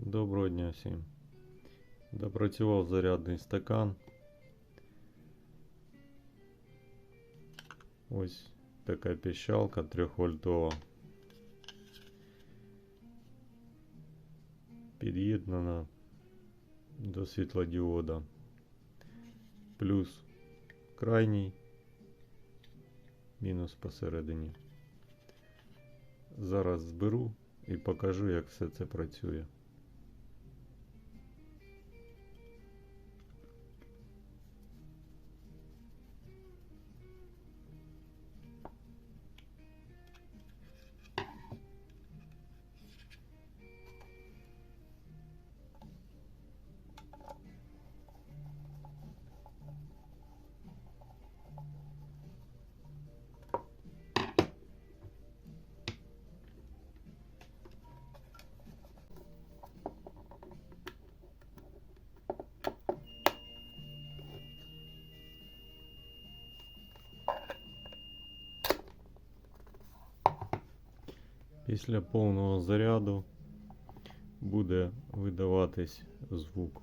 Доброго дня всім. Допрацював зарядний стакан. Ось така піщалка 3 вольтова. Під'єднана до світлодіода. Плюс крайній, мінус посередині. Зараз зберу і покажу, як все це працює. Після повного заряду буде видаватись звук